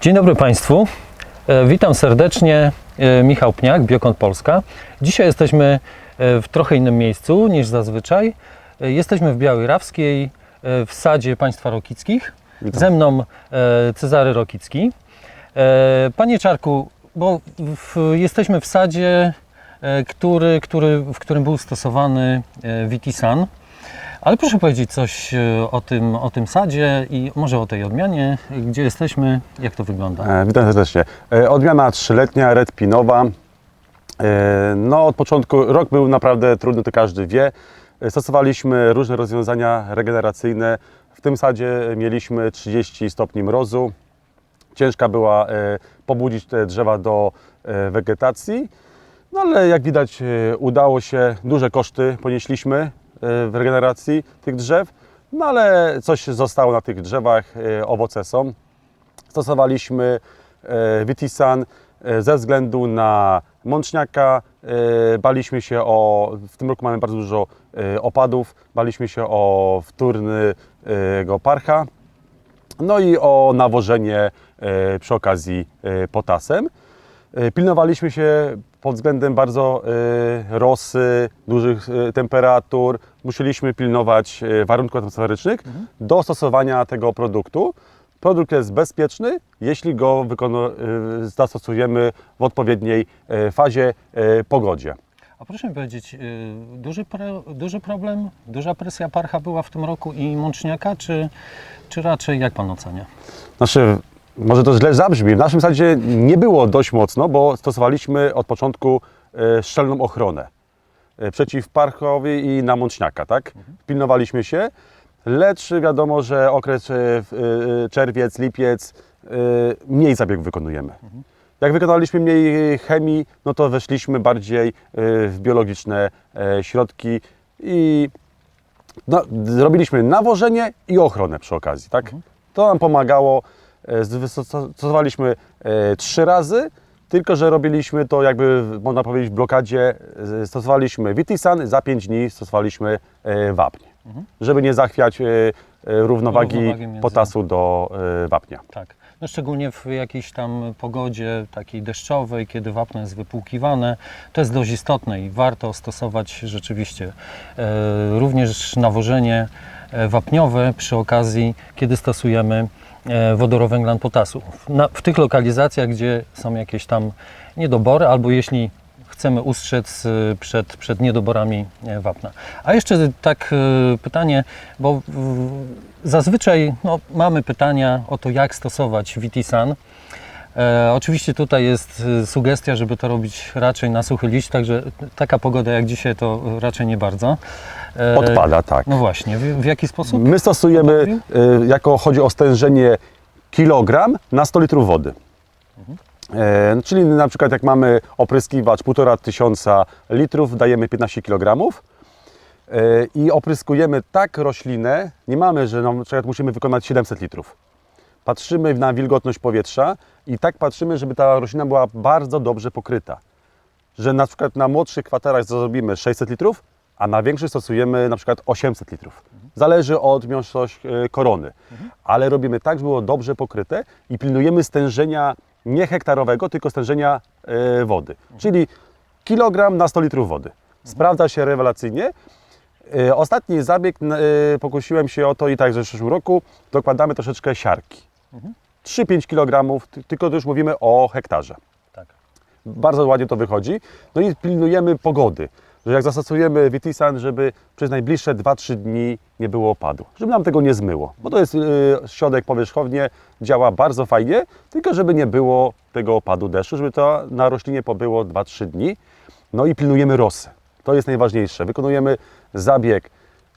Dzień dobry Państwu. E, Witam serdecznie. E, Michał Pniak, Biokąt Polska. Dzisiaj jesteśmy e, w trochę innym miejscu niż zazwyczaj. Jesteśmy w Białej Rawskiej, w sadzie państwa Rokickich. Ze mną Cezary Rokicki. Panie Czarku, bo w, jesteśmy w sadzie, który, który, w którym był stosowany Vitisan. Ale proszę powiedzieć coś e, o tym, o tym sadzie i może o tej odmianie, gdzie jesteśmy, jak to wygląda. E, Witam serdecznie. E, Odmiana trzyletnia, red pinowa. E, No od początku, rok był naprawdę trudny, to każdy wie. Stosowaliśmy różne rozwiązania regeneracyjne. W tym sadzie mieliśmy 30 stopni mrozu. Ciężka była pobudzić te drzewa do wegetacji. No ale jak widać udało się, duże koszty ponieśliśmy w regeneracji tych drzew. No ale coś zostało na tych drzewach, e, owoce są stosowaliśmy e, Vitisan ze względu na mączniaka. Baliśmy się o, w tym roku mamy bardzo dużo opadów, baliśmy się o wtórnego parcha, no i o nawożenie przy okazji potasem. E, Pilnowaliśmy się pod względem bardzo e, rosy, dużych e, temperatur. Musieliśmy pilnować warunków atmosferycznych do stosowania tego produktu. Produkt jest bezpieczny, jeśli go zastosujemy w odpowiedniej fazie, pogodzie. A proszę mi powiedzieć, duży, duży problem, duża presja parcha była w tym roku i mączniaka, czy, czy raczej jak Pan ocenia? Znaczy, może to źle zabrzmi. W naszym sadzie nie było dość mocno, bo stosowaliśmy od początku e, szczelną ochronę e, przeciw parchowi i na mączniaka, tak? Pilnowaliśmy się, lecz wiadomo, że okres e, czerwiec, lipiec mniej zabiegów wykonujemy. Jak wykonaliśmy mniej chemii, no to weszliśmy bardziej w biologiczne środki i no, zrobiliśmy nawożenie i ochronę przy okazji, tak? To nam pomagało. E, Stosowaliśmy e, trzy razy, tylko że robiliśmy to jakby, można powiedzieć, w blokadzie. E, Stosowaliśmy Vitisan, za 5 dni stosowaliśmy wapń, żeby nie zachwiać równowagi Równowagi między- potasu do wapnia. Tak. No szczególnie w jakiejś tam pogodzie takiej deszczowej, kiedy wapno jest wypłukiwane, to jest dość istotne i warto stosować rzeczywiście również nawożenie wapniowe przy okazji, kiedy stosujemy wodorowęglan potasu. Na, w tych lokalizacjach, gdzie są jakieś tam niedobory, albo jeśli chcemy ustrzec y, przed, przed niedoborami e, wapna. A jeszcze tak pytanie, bo zazwyczaj no, mamy pytania o to, jak stosować Vitisan. E, oczywiście tutaj jest y, sugestia, żeby to robić raczej na suchy liść, także taka pogoda jak dzisiaj to raczej nie bardzo. E, Odpada, tak. No właśnie, w, w jaki sposób? My stosujemy, e, jako chodzi o stężenie kilogram na 100 litrów wody. E, czyli na przykład jak mamy opryskiwacz 1,5 tysiąca litrów, dajemy 15 kg e, i opryskujemy tak roślinę, nie mamy, że na przykład musimy wykonać 700 litrów. Patrzymy na wilgotność powietrza i tak patrzymy, żeby ta roślina była bardzo dobrze pokryta że na przykład na młodszych kwaterach zrobimy 600 litrów, a na większych stosujemy na przykład 800 litrów. Zależy od miąższość e, korony, ale robimy tak, żeby było dobrze pokryte i pilnujemy stężenia nie hektarowego, tylko stężenia e, wody, czyli kilogram na 100 litrów wody. Sprawdza się rewelacyjnie. E, Ostatni zabieg, pokusiłem się o to i tak w zeszłym roku, dokładamy troszeczkę siarki. 3-5 kg, ty- tylko to już mówimy o hektarze. Tak. Bardzo ładnie to wychodzi. No i pilnujemy pogody, że jak zastosujemy Vitisan, żeby przez najbliższe 2-3 dni nie było opadu, żeby nam tego nie zmyło, bo to jest y, środek powierzchownie, działa bardzo fajnie, tylko żeby nie było tego opadu deszczu, żeby to na roślinie pobyło 2-3 dni. No i pilnujemy rosy. To jest najważniejsze. Wykonujemy zabieg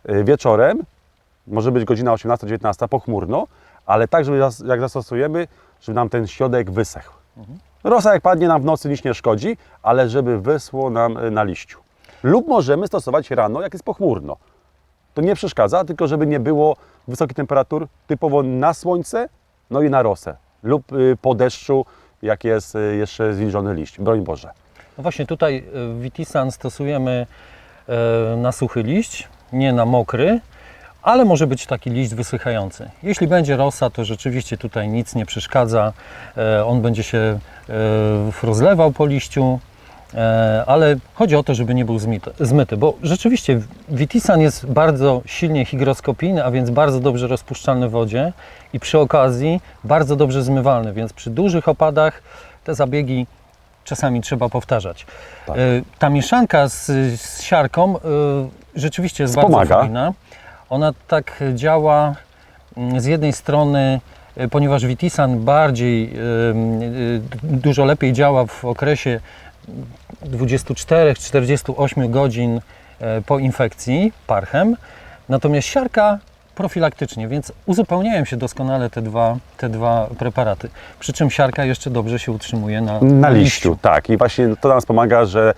y, wieczorem, może być godzina 18-19 pochmurno, ale tak, żeby jak zastosujemy, żeby nam ten środek wysechł. Rosa jak padnie nam w nocy nic nie szkodzi, ale żeby wyschło nam y, na liściu. Lub możemy stosować rano, jak jest pochmurno. To nie przeszkadza, tylko żeby nie było wysokich temperatur typowo na słońce, no i na rosę. Lub y, po deszczu, jak jest y, jeszcze zwilżony liść. Broń Boże. No właśnie tutaj Vitisan stosujemy e, na suchy liść, nie na mokry. Ale może być taki liść wysychający. Jeśli będzie rosa, to rzeczywiście tutaj nic nie przeszkadza. E, On będzie się e, rozlewał po liściu, e, ale chodzi o to, żeby nie był zmyty, bo rzeczywiście Witisan jest bardzo silnie hygroskopijny, a więc bardzo dobrze rozpuszczalny w wodzie i przy okazji bardzo dobrze zmywalny, więc przy dużych opadach te zabiegi czasami trzeba powtarzać. Tak. Ta mieszanka z, z siarką rzeczywiście jest Wspomaga. bardzo fajna. Ona tak działa mm, z jednej strony, e, ponieważ Witisan bardziej, e, dużo lepiej działa w okresie 24-48 godzin e, po infekcji parchem, natomiast siarka profilaktycznie, więc uzupełniają się doskonale te dwa, te dwa preparaty. Przy czym siarka jeszcze dobrze się utrzymuje na, Na liściu, tak. I właśnie to nam pomaga, że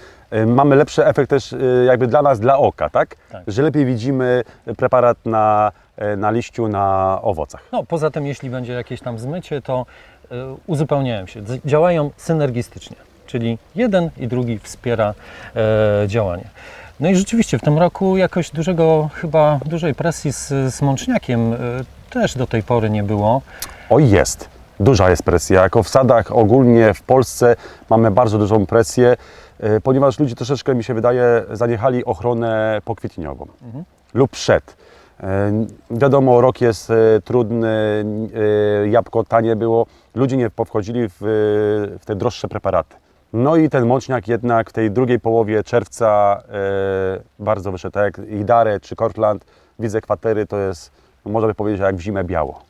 mamy lepszy efekt też y, jakby dla nas, dla oka, tak? Tak. Że lepiej widzimy preparat na, y, na liściu, na owocach. No, poza tym, jeśli będzie jakieś tam zmycie, to uzupełniają się, działają synergistycznie, czyli jeden i drugi wspiera e, działanie. No i rzeczywiście w tym roku jakoś dużego, chyba dużej presji z, z mączniakiem e, też do tej pory nie było. O jest, duża jest presja. Jako w sadach ogólnie w Polsce mamy bardzo dużą presję, ponieważ ludzie troszeczkę, mi się wydaje, zaniechali ochronę pokwietniową lub przed. Y, Wiadomo, rok jest y, trudny, jabłko tanie było, ludzie nie powchodzili w, w te droższe preparaty. No i ten mączniak jednak w tej drugiej połowie czerwca bardzo wyszedł, tak jak Idare czy Cortland, widzę kwatery, to jest, można by powiedzieć, jak w zimę biało.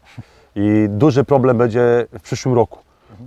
I duży problem będzie w przyszłym roku,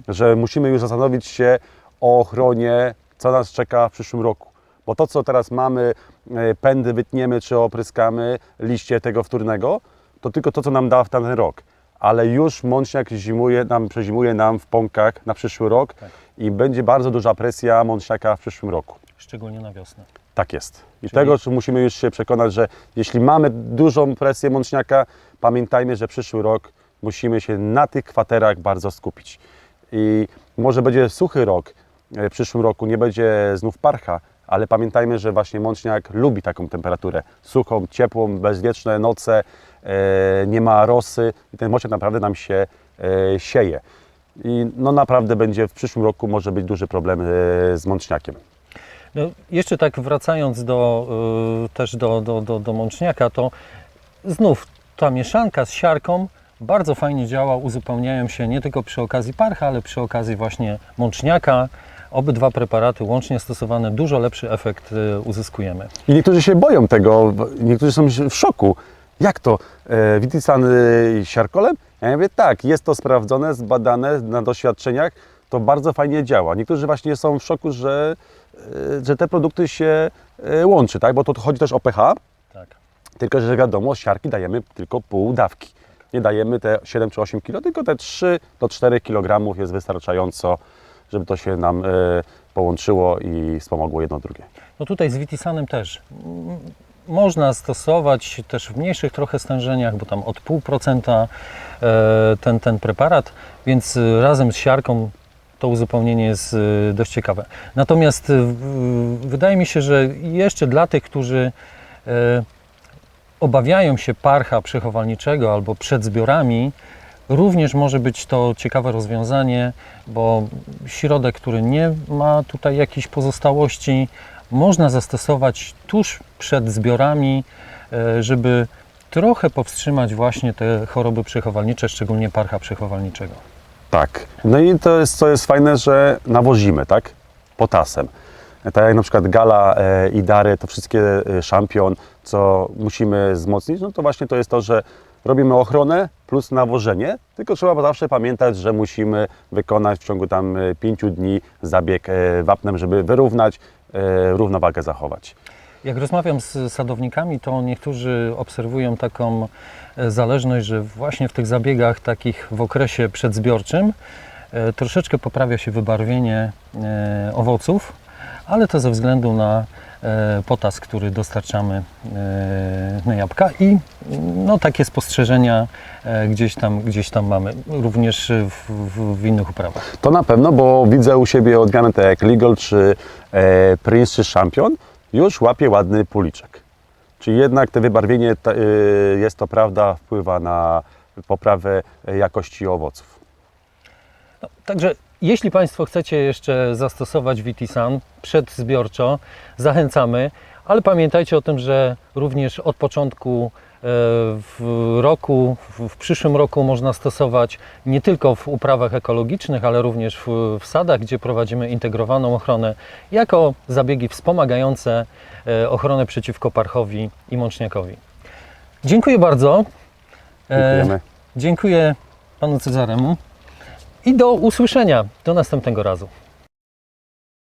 że musimy już zastanowić się o ochronie, co nas czeka w przyszłym roku. Bo to, co teraz mamy, e, pędy wytniemy czy opryskamy, liście tego wtórnego, to tylko to, co nam da w ten rok. Ale już mączniak zimuje nam, przezimuje nam w pąkach na przyszły rok i będzie bardzo duża presja mączniaka w przyszłym roku. Szczególnie na wiosnę. Tak jest. I Czyli- tego musimy już się przekonać, że jeśli mamy dużą presję mączniaka, pamiętajmy, że przyszły rok musimy się na tych kwaterach bardzo skupić. I może będzie suchy rok, w przyszłym roku nie będzie znów parcha, ale pamiętajmy, że właśnie mączniak lubi taką temperaturę. Suchą, ciepłą, bezwieczne noce, e, nie ma rosy i ten mączniak naprawdę nam się e, sieje. I no naprawdę będzie w przyszłym roku może być duży problem e, z mączniakiem. No, jeszcze tak wracając do, też do, do, do, do mączniaka, to znów ta mieszanka z siarką bardzo fajnie działa, uzupełniają się nie tylko przy okazji parcha, ale przy okazji właśnie mączniaka. Obydwa preparaty łącznie stosowane dużo lepszy efekt y, uzyskujemy. I niektórzy się boją tego, niektórzy są w szoku. Jak to? E, Witisan e, siarkolem? Ja mówię, tak, jest to sprawdzone, zbadane na doświadczeniach, to bardzo fajnie działa. Niektórzy właśnie są w szoku, że, e, że te produkty się łączy, tak? bo to chodzi też o pH, Tak. tylko że wiadomo, siarki dajemy tylko pół dawki. Nie dajemy te 7 czy 8 kg, tylko te 3 do 4 kg jest wystarczająco, żeby to się nam e, połączyło i wspomogło jedno drugie. No tutaj z Witisanem też można stosować też w mniejszych trochę stężeniach, bo tam od 0,5% e, ten, ten preparat, więc y, razem z siarką to uzupełnienie jest dość ciekawe. Natomiast wydaje mi się, że jeszcze dla tych, którzy e, obawiają się parcha przechowalniczego albo przed zbiorami, również może być to ciekawe rozwiązanie, bo środek, który nie ma tutaj jakichś pozostałości, można zastosować tuż przed zbiorami, e, żeby trochę powstrzymać właśnie te choroby przechowalnicze, szczególnie parcha przechowalniczego. Tak. No i to jest, co jest fajne, że nawozimy, tak? Potasem. Tak jak na przykład Gala e, i Dary, to wszystkie e, szampion, co musimy wzmocnić, no to właśnie to jest to, że robimy ochronę plus nawożenie, tylko trzeba zawsze pamiętać, że musimy wykonać w ciągu tam 5 dni zabieg e, wapnem, żeby wyrównać, e, równowagę zachować. Jak rozmawiam z sadownikami, to niektórzy obserwują taką e, zależność, że właśnie w tych zabiegach takich w okresie przedzbiorczym e, troszeczkę poprawia się wybarwienie e, owoców, ale to ze względu na e, potas, który dostarczamy e, na jabłka i no, takie spostrzeżenia e, gdzieś tam, gdzieś tam mamy, również w, w, w innych uprawach. To na pewno, bo widzę u siebie odmiany tak jak Legal, czy e, Prince, czy Champion, już łapie ładny puliczek. Czyli jednak te wybarwienie ta- y, jest to prawda, wpływa na poprawę jakości owoców. No, także jeśli Państwo chcecie jeszcze zastosować Vitisan przedzbiorczo, zachęcamy, ale pamiętajcie o tym, że również od początku e, w roku, w- przyszłym roku można stosować nie tylko w uprawach ekologicznych, ale również w, w sadach, gdzie prowadzimy integrowaną ochronę, jako zabiegi wspomagające e, ochronę przeciwko parchowi i mączniakowi. Dziękuję bardzo. E, Dziękujemy. Dziękuję panu Cezaremu i do usłyszenia. Do następnego razu.